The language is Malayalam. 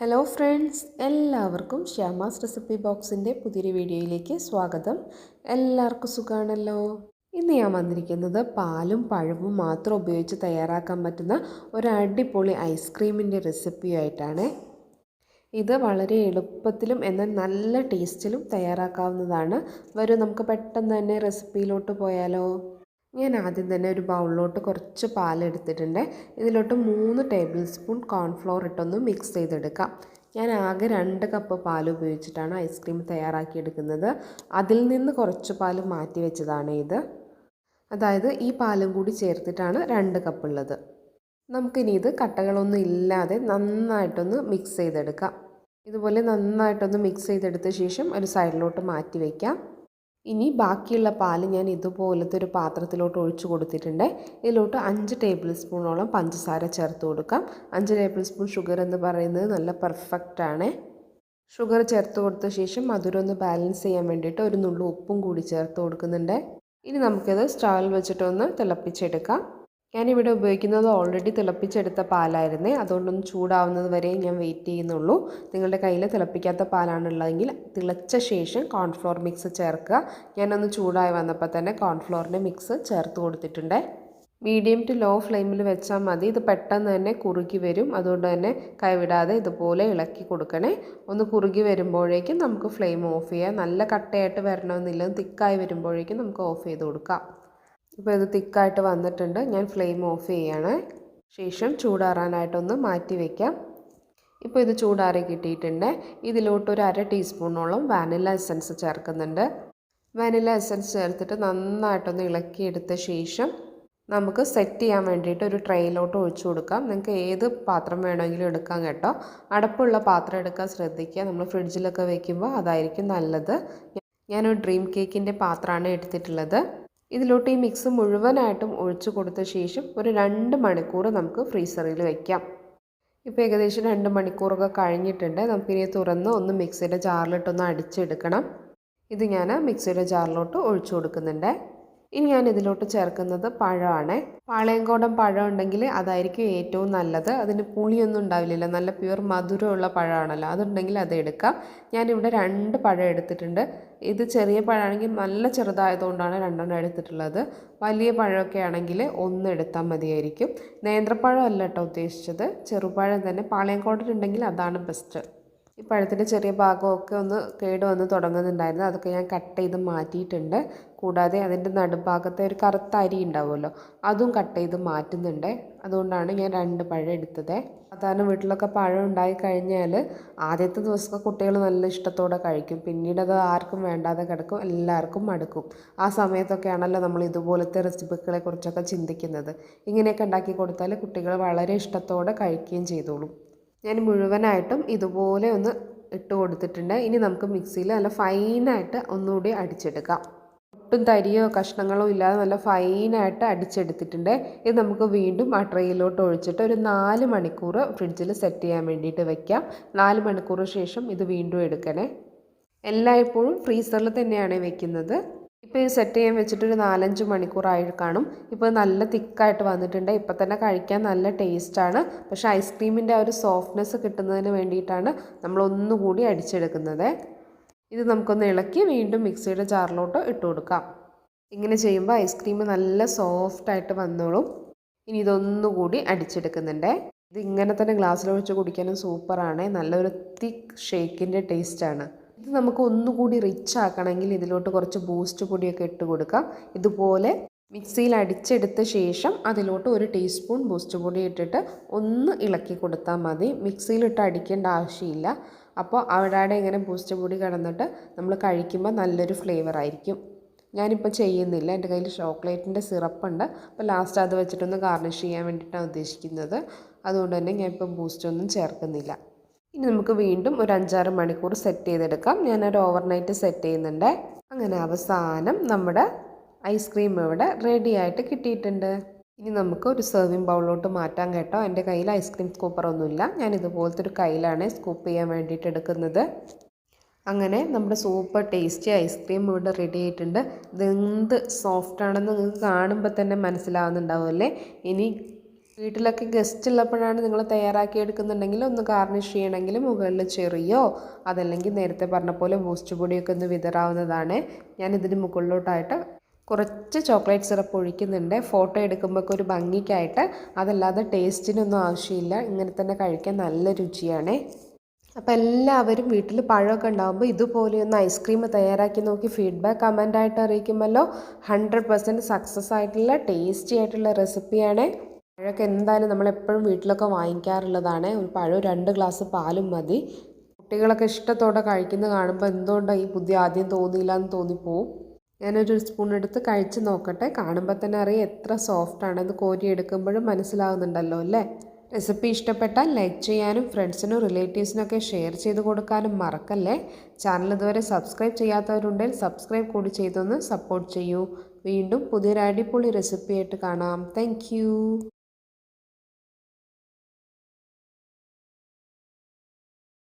ഹലോ ഫ്രണ്ട്സ് എല്ലാവർക്കും ശ്യാമാസ് റെസിപ്പി ബോക്സിന്റെ പുതിയൊരു വീഡിയോയിലേക്ക് സ്വാഗതം. എല്ലാവർക്കും സുഖമാണല്ലോ ഇന്ന് ഞാൻ വന്നിരിക്കുന്നത് പാലും പഴവും മാത്രം ഉപയോഗിച്ച് തയ്യാറാക്കാൻ പറ്റുന്ന ഒരു അടിപൊളി ഐസ്ക്രീമിന്റെ റെസിപ്പിയായിട്ടാണ് ഇത് വളരെ എളുപ്പത്തിലും എന്നാൽ നല്ല ടേസ്റ്റിലും തയ്യാറാക്കാവുന്നതാണ്. വരും നമുക്ക് പെട്ടെന്ന് തന്നെ റെസിപ്പിയിലോട്ട് പോയാലോ? ഞാൻ ആദ്യം തന്നെ ഒരു ബൗളിലോട്ട് കുറച്ച് പാലെടുത്തിട്ടുണ്ട്. ഇതിലോട്ട് മൂന്ന് ടേബിൾ സ്പൂൺ കോൺഫ്ലോർ ഇട്ടൊന്ന് മിക്സ് ചെയ്തെടുക്കാം. ഞാൻ ആകെ രണ്ട് കപ്പ് പാൽ ഉപയോഗിച്ചിട്ടാണ് ഐസ്ക്രീം തയ്യാറാക്കിയെടുക്കുന്നത് അതിൽ നിന്ന് കുറച്ച് പാൽ മാറ്റി വെച്ചതാണ് ഇത്. അതായത് ഈ പാലും കൂടി ചേർത്തിട്ടാണ് രണ്ട് കപ്പ് ഉള്ളത്. നമുക്കിനി ഇത് കട്ടകളൊന്നും ഇല്ലാതെ നന്നായിട്ടൊന്ന് മിക്സ് ചെയ്തെടുക്കാം. ഇതുപോലെ നന്നായിട്ടൊന്ന് മിക്സ് ചെയ്തെടുത്ത ശേഷം ഒരു സൈഡിലോട്ട് മാറ്റി വയ്ക്കാം ഇനി ബാക്കിയുള്ള പാൽ ഞാൻ ഇതുപോലത്തെ ഒരു പാത്രത്തിലോട്ട് ഒഴിച്ചു കൊടുത്തിട്ടുണ്ട്. ഇതിലോട്ട് അഞ്ച് ടേബിൾ സ്പൂണോളം പഞ്ചസാര ചേർത്ത് കൊടുക്കാം. അഞ്ച് ടേബിൾ സ്പൂൺ ഷുഗർ എന്ന് പറയുന്നത് നല്ല പെർഫെക്റ്റാണ് ഷുഗർ ചേർത്ത് കൊടുത്ത ശേഷം മധുരം ഒന്ന് ബാലൻസ് ചെയ്യാൻ വേണ്ടിയിട്ട് ഒരു നുള്ളു ഉപ്പും കൂടി ചേർത്ത് കൊടുക്കുന്നുണ്ട്. ഇനി നമുക്കിത് സ്റ്റൗവിൽ വെച്ചിട്ടൊന്ന് തിളപ്പിച്ചെടുക്കാം. ഞാനിവിടെ ഉപയോഗിക്കുന്നത് ഓൾറെഡി തിളപ്പിച്ചെടുത്ത പാലായിരുന്നേ. അതുകൊണ്ടൊന്ന് ചൂടാവുന്നത് വരെ ഞാൻ വെയിറ്റ് ചെയ്യുന്നുള്ളൂ. നിങ്ങളുടെ കയ്യിൽ തിളപ്പിക്കാത്ത പാലാണുള്ളതെങ്കിൽ തിളച്ച ശേഷം കോൺഫ്ലോർ മിക്സ് ചേർക്കുക. ഞാനൊന്ന് ചൂടായി വന്നപ്പോൾ തന്നെ കോൺഫ്ലോറിന്റെ മിക്സ് ചേർത്ത് കൊടുത്തിട്ടുണ്ട്. മീഡിയം ടു ലോ ഫ്ലെയിമിൽ വെച്ചാൽ മതി. ഇത് പെട്ടെന്ന് തന്നെ കുറുകി വരും. അതുകൊണ്ട് തന്നെ കൈവിടാതെ ഇതുപോലെ ഇളക്കി കൊടുക്കണേ. ഒന്ന് കുറുകി വരുമ്പോഴേക്കും നമുക്ക് ഫ്ലെയിം ഓഫ് ചെയ്യാം. നല്ല കട്ടയായിട്ട് വരണമെന്നില്ല. തിക്കായി വരുമ്പോഴേക്കും നമുക്ക് ഓഫ് ചെയ്ത് കൊടുക്കാം. ഇപ്പോൾ ഇത് തിക്കായിട്ട് വന്നിട്ടുണ്ട്. ഞാൻ ഫ്ലെയിം ഓഫ് ചെയ്യാണ്. ശേഷം ചൂടാറാനായിട്ടൊന്ന് മാറ്റി വയ്ക്കാം ഇപ്പോൾ ഇത് ചൂടാറി കിട്ടിയിട്ടുണ്ട്. ഇതിലോട്ട് ഒരു അര ടീസ്പൂണോളം വാനില എസൻസ് ചേർക്കുന്നുണ്ട്. വാനില എസൻസ് ചേർത്തിട്ട് നന്നായിട്ടൊന്ന് ഇളക്കിയെടുത്ത ശേഷം നമുക്ക് സെറ്റ് ചെയ്യാൻ വേണ്ടിയിട്ട് ഒരു ട്രെയിലോട്ട് ഒഴിച്ചു കൊടുക്കാം. നിങ്ങൾക്ക് ഏത് പാത്രം വേണമെങ്കിലും എടുക്കാം കേട്ടോ. അടപ്പുള്ള പാത്രം എടുക്കാൻ ശ്രദ്ധിക്കുക. നമ്മൾ ഫ്രിഡ്ജിലൊക്കെ വെക്കുമ്പോൾ അതായിരിക്കും നല്ലത്. ഞാനൊരു ഡ്രീം കേക്കിന്റെ പാത്രമാണ് എടുത്തിട്ടുള്ളത്. ഇതിലോട്ട് ഈ മിക്സ് മുഴുവനായിട്ടും ഒഴിച്ചു കൊടുത്ത ശേഷം ഒരു രണ്ട് മണിക്കൂർ നമുക്ക് ഫ്രീസറിൽ വയ്ക്കാം ഇപ്പോൾ ഏകദേശം രണ്ട് മണിക്കൂറൊക്കെ കഴിഞ്ഞിട്ടുണ്ട്. നമുക്കിനി തുറന്ന് ഒന്ന് മിക്സിയുടെ ജാറിലിട്ടൊന്ന് അടിച്ചെടുക്കണം. ഇത് ഞാൻ മിക്സിയുടെ ജാറിലോട്ട് ഒഴിച്ചു കൊടുക്കുന്നുണ്ട്. ഇനി ഞാൻ ഇതിലോട്ട് ചേർക്കുന്നത് പഴമാണ്. പാളയംകോടൻ പഴം ഉണ്ടെങ്കിൽ അതായിരിക്കും ഏറ്റവും നല്ലത്. അതിന് പുളിയൊന്നും ഉണ്ടാവില്ലല്ലോ. നല്ല പ്യുവർ മധുരമുള്ള പഴമാണല്ലോ. അതുണ്ടെങ്കിൽ അത് എടുക്കാം. ഞാനിവിടെ രണ്ട് പഴം എടുത്തിട്ടുണ്ട്. ഇത് ചെറിയ പഴമാണെങ്കിൽ നല്ല ചെറുതായതുകൊണ്ടാണ് രണ്ടെണ്ണം എടുത്തിട്ടുള്ളത്. വലിയ പഴമൊക്കെ ആണെങ്കിൽ ഒന്ന് എടുത്താൽ മതിയായിരിക്കും. നേന്ത്രപ്പഴം അല്ല കേട്ടോ ഉദ്ദേശിച്ചത്. ചെറുപഴം തന്നെ. പാളയംകോടൻ ഉണ്ടെങ്കിൽ അതാണ് ബെസ്റ്റ് ഈ പഴത്തിന്റെ ചെറിയ ഭാഗമൊക്കെ ഒന്ന് കേട് വന്ന് തുടങ്ങുന്നുണ്ടായിരുന്നു. അതൊക്കെ ഞാൻ കട്ട് ചെയ്ത് മാറ്റിയിട്ടുണ്ട്. കൂടാതെ അതിന്റെ നടുഭാഗത്തെ ഒരു കറുത്ത അരി ഉണ്ടാവുമല്ലോ അതും കട്ട് ചെയ്ത് മാറ്റുന്നുണ്ട്. അതുകൊണ്ടാണ് ഞാൻ രണ്ട് പഴം എടുത്തത്. സാധാരണ വീട്ടിലൊക്കെ പഴം ഉണ്ടായി കഴിഞ്ഞാൽ ആദ്യത്തെ ദിവസമൊക്കെ കുട്ടികൾ നല്ല ഇഷ്ടത്തോടെ കഴിക്കും. പിന്നീട് അത് ആർക്കും വേണ്ടാതെ കിടക്കും എല്ലാവർക്കും മടുക്കും. ആ സമയത്തൊക്കെയാണല്ലോ നമ്മൾ ഇതുപോലത്തെ റെസിപ്പികളെ കുറിച്ചൊക്കെ ചിന്തിക്കുന്നത്. ഇങ്ങനെയൊക്കെ ഉണ്ടാക്കി കൊടുത്താൽ കുട്ടികൾ വളരെ ഇഷ്ടത്തോടെ കഴിക്കുകയും ചെയ്തോളും. ഞാൻ മുഴുവനായിട്ടും ഇതുപോലെ ഒന്ന് ഇട്ട് കൊടുത്തിട്ടുണ്ട്. ഇനി നമുക്ക് മിക്സിയിൽ നല്ല ഫൈനായിട്ട് ഒന്നുകൂടി അടിച്ചെടുക്കാം. ഒട്ടും തരിയോ കഷ്ണങ്ങളോ ഇല്ലാതെ നല്ല ഫൈനായിട്ട് അടിച്ചെടുത്തിട്ടുണ്ട്. ഇത് നമുക്ക് വീണ്ടും ആ ട്രെയിലോട്ട് ഒഴിച്ചിട്ട് ഒരു നാല് മണിക്കൂർ ഫ്രിഡ്ജിൽ സെറ്റ് ചെയ്യാൻ വേണ്ടിയിട്ട് വെക്കാം. നാല് മണിക്കൂർ ശേഷം ഇത് വീണ്ടും എടുക്കണേ. എല്ലായ്പ്പോഴും ഫ്രീസറിൽ തന്നെയാണ് വെക്കുന്നത്. ഇപ്പോൾ ഈ സെറ്റ് ചെയ്യാൻ വെച്ചിട്ട് ഒരു നാലഞ്ച് മണിക്കൂറായി കാണും. ഇപ്പോൾ നല്ല തിക്കായിട്ട് വന്നിട്ടുണ്ട്. ഇപ്പോൾ തന്നെ കഴിക്കാൻ നല്ല ടേസ്റ്റാണ് പക്ഷേ ഐസ്ക്രീമിന്റെ ആ ഒരു സോഫ്റ്റ്നെസ് കിട്ടുന്നതിന് വേണ്ടിയിട്ടാണ് നമ്മൾ ഒന്നുകൂടി അടിച്ചെടുക്കുന്നത്. ഇത് നമുക്കൊന്ന് ഇളക്കി വീണ്ടും മിക്സിയുടെ ജാറിലോട്ട് ഇട്ട് കൊടുക്കാം. ഇങ്ങനെ ചെയ്യുമ്പോൾ ഐസ്ക്രീം നല്ല സോഫ്റ്റായിട്ട് വന്നോളും. ഇനി ഇതൊന്നുകൂടി അടിച്ചെടുക്കുന്നുണ്ട്. ഇത് ഇങ്ങനെ തന്നെ ഗ്ലാസ്സിലൊഴിച്ച് കുടിക്കാനും സൂപ്പറാണ് നല്ലൊരു തിക്ക് ഷേക്കിന്റെ ടേസ്റ്റാണ് ഇത് നമുക്ക് ഒന്നുകൂടി റിച്ച് ആക്കണമെങ്കിൽ ഇതിലോട്ട് കുറച്ച് ബൂസ്റ്റ് പൊടിയൊക്കെ ഇട്ട് കൊടുക്കാം. ഇതുപോലെ മിക്സിയിൽ അടിച്ചെടുത്ത ശേഷം അതിലോട്ട് ഒരു ടീസ്പൂൺ ബൂസ്റ്റ് പൊടി ഇട്ടിട്ട് ഒന്ന് ഇളക്കി കൊടുത്താൽ മതി. മിക്സിയിലിട്ട് അടിക്കേണ്ട ആവശ്യമില്ല. അപ്പോൾ അവിടെ ഇങ്ങനെ ബൂസ്റ്റ് പൊടി കിടന്നിട്ട് നമ്മൾ കഴിക്കുമ്പോൾ നല്ലൊരു ഫ്ലേവർ ആയിരിക്കും. ഞാനിപ്പോൾ ചെയ്യുന്നില്ല. എന്റെ കയ്യിൽ ചോക്ലേറ്റിന്റെ സിറപ്പുണ്ട്. അപ്പോൾ ലാസ്റ്റ് അത് വെച്ചിട്ടൊന്ന് ഗാർണിഷ് ചെയ്യാൻ വേണ്ടിയിട്ടാണ് ഉദ്ദേശിക്കുന്നത്. അതുകൊണ്ട് തന്നെ ഞാൻ ഇപ്പോൾ ബൂസ്റ്റ് ഒന്നും ചേർക്കുന്നില്ല. ഇനി നമുക്ക് വീണ്ടും ഒരു അഞ്ചാറ് മണിക്കൂർ സെറ്റ് ചെയ്തെടുക്കാം. ഞാനൊരു ഓവർനൈറ്റ് സെറ്റ് ചെയ്യുന്നുണ്ട്. അങ്ങനെ അവസാനം നമ്മുടെ ഐസ്ക്രീം ഇവിടെ റെഡി ആയിട്ട് കിട്ടിയിട്ടുണ്ട്. ഇനി നമുക്ക് ഒരു സെർവിങ് ബൗളിലോട്ട് മാറ്റാം കേട്ടോ. എന്റെ കയ്യിൽ ഐസ്ക്രീം സ്കൂപ്പറൊന്നുമില്ല ഞാൻ ഇതുപോലത്തെ ഒരു കയ്യിലാണ് സ്കൂപ്പ് ചെയ്യാൻ വേണ്ടിയിട്ട് എടുക്കുന്നത്. അങ്ങനെ നമ്മുടെ സൂപ്പർ ടേസ്റ്റി ഐസ്ക്രീം ഇവിടെ റെഡി ആയിട്ടുണ്ട്. ഇതെന്ത് സോഫ്റ്റാണെന്ന് നിങ്ങൾക്ക് കാണുമ്പോൾ തന്നെ മനസ്സിലാവുന്നുണ്ടാവും അല്ലേ? ഇനി വീട്ടിലൊക്കെ ഗസ്റ്റ് ഉള്ളപ്പോഴാണ് നിങ്ങൾ തയ്യാറാക്കി എടുക്കുന്നുണ്ടെങ്കിൽ ഒന്ന് ഗാർണിഷ് ചെയ്യണമെങ്കിൽ മുകളിൽ ചെറിയോ അതല്ലെങ്കിൽ നേരത്തെ പറഞ്ഞ പോലെ ബൂസ്റ്റ് പൊടിയൊക്കെ ഒന്ന് വിതറാവുന്നതാണ്. ഞാൻ ഇതിന് മുകളിലോട്ടായിട്ട് കുറച്ച് ചോക്ലേറ്റ് സിറപ്പ് ഒഴിക്കുന്നുണ്ട്. ഫോട്ടോ എടുക്കുമ്പോൾ ഒരു ഭംഗിക്കായിട്ട് അതല്ലാതെ ടേസ്റ്റിനൊന്നും ആവശ്യമില്ല. ഇങ്ങനെ തന്നെ കഴിക്കാൻ നല്ല രുചിയാണ്. അപ്പോൾ എല്ലാവരും വീട്ടിൽ പഴമൊക്കെ ഉണ്ടാകുമ്പോൾ ഇതുപോലെയൊന്ന് ഐസ്ക്രീം തയ്യാറാക്കി നോക്കി ഫീഡ്ബാക്ക് കമന്റായിട്ട് അറിയിക്കുമല്ലോ. ഹൺഡ്രഡ് പെർസെന്റ് സക്സസ് ആയിട്ടുള്ള ടേസ്റ്റി ആയിട്ടുള്ള റെസിപ്പിയാണ് പഴമൊക്കെ എന്തായാലും നമ്മളെപ്പോഴും വീട്ടിലൊക്കെ വാങ്ങിക്കാറുള്ളതാണ്. ഒരു പഴം രണ്ട് ഗ്ലാസ് പാലും മതി. കുട്ടികളൊക്കെ ഇഷ്ടത്തോടെ കഴിക്കുന്നത് കാണുമ്പോൾ എന്തുകൊണ്ടാണ് ഈ ബുദ്ധി ആദ്യം തോന്നിയില്ല എന്ന് തോന്നിപ്പോവും. ഞാനൊരു സ്പൂൺ എടുത്ത് കഴിച്ച് നോക്കട്ടെ. കാണുമ്പോൾ തന്നെ അറിയാം എത്ര സോഫ്റ്റാണ് ഇത് കോരി എടുക്കുമ്പോഴും മനസ്സിലാവുന്നുണ്ടല്ലോ അല്ലേ? റെസിപ്പി ഇഷ്ടപ്പെട്ടാൽ ലൈക്ക് ചെയ്യാനും ഫ്രണ്ട്സിനും റിലേറ്റീവ്സിനൊക്കെ ഷെയർ ചെയ്ത് കൊടുക്കാനും മറക്കല്ലേ? ചാനൽ ഇതുവരെ സബ്സ്ക്രൈബ് ചെയ്യാത്തവരുണ്ടെങ്കിൽ സബ്സ്ക്രൈബ് കൂടി ചെയ്തൊന്ന് സപ്പോർട്ട് ചെയ്യൂ. വീണ്ടും പുതിയൊരു അടിപൊളി റെസിപ്പിയായിട്ട് കാണാം. താങ്ക്